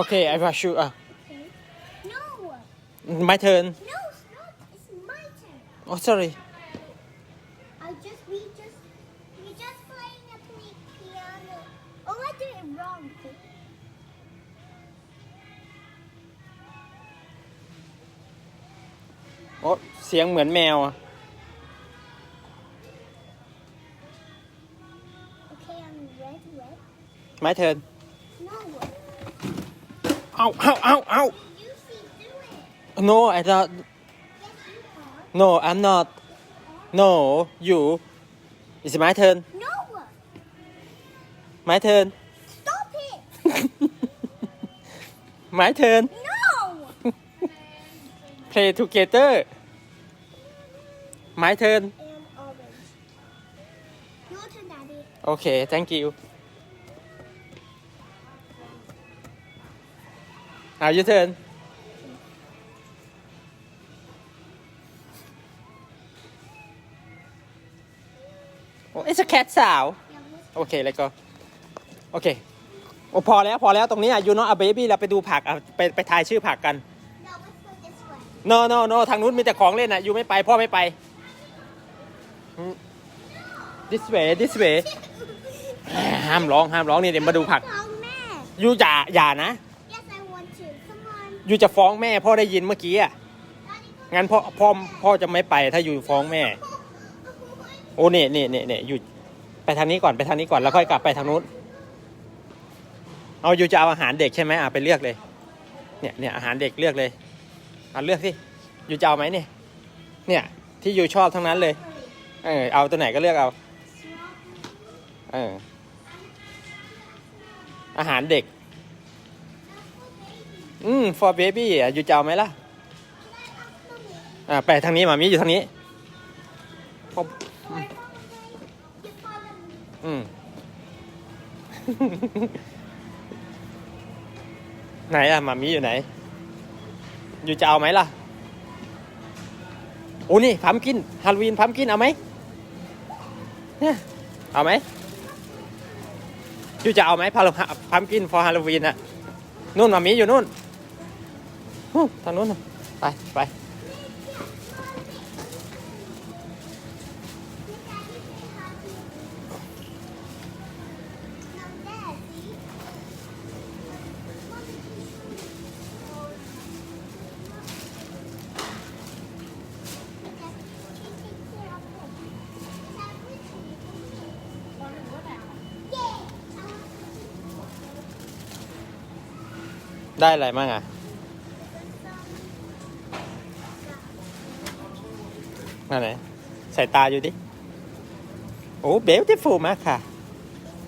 Okay, I rush you. Uh, Okay. No. my turn. No, it's not. It's my turn. Oh, sorry. I just we just we just playing a pi- piano. Oh, I did it wrong. Okay. โอ้เสียงเหมือนแมวอะ Okay, I'm red, red. my turn No. Ow, ow, ow, ow. No, I don't. No, I'm not. No, you. It's my turn. No. My turn. Stop it. my turn. No. Play together. My turn. Your turn, Daddy. Okay, thank you. Now your turn oh it's a cat สาว Yeah, let's โอเคแล้วก็โอเคโอ้พอแล้วพอแล้วตรงนี้อายุน้องอาเบบี้เราไปดูผักอะไปไปทายชื่อผักกัน No, let's go this way. no no no ทางนู้นมีแต่ของเล่นอะยูไม่ไปพ่อไม่ไปอืม this way this way ห้ามร้องห้ามร้องนี่เดี๋ยวมาดูผัก Oh, man. ยูอย่าอย่านะ ยูจะฟ้องแม่พ่อได้ยินเมื่อกี้อะงั้นพ่อพ่อพ่อจะไม่ไปถ้ายูฟ้องแม่ โอ้เนี่ยเนี่ยเนี่ยเนี่ยอยู่ไปทางนี้ก่อนไปทางนี้ก่อนแล้วค่อยกลับไปทางนู้นเอาอยู่จะเอาอาหารเด็กใช่ไหมอะไปเลือกเลย เนี่ยเนี่ยอาหารเด็กเลือกเลยเอาเลือกสิอยู่จะเอาไหมเนี่ยเนี่ย ที่อยู่ชอบทั้งนั้นเลย เออเอาตัวไหนก็เลือกเอา เอออาหารเด็ก อืม for baby อะอยู่จะเอาไหมล่ะ อ่า ไปทางนี้หมามีอยู่ทางนี้พอ You follow me. อืม ไหนอะหมามีอยู่ไหน อยู่จะเอาไหมล่ะ โอ้นี่พัมกินฮาโลวีนพัมกินเอาไหมเนี่ยเอาไหมอยู่จะเอาไหมพาลพัมกิน for ฮาโลวีนอะนู่นหมามีอยู่นู่น ทางนู้นน่ะไปไป Now, Dad, see? Yeah. ได้อะไรมั่งอะ มาไหนใส่ตาอยู่ดิ โอ้เบลที่ฟูมากค่ะ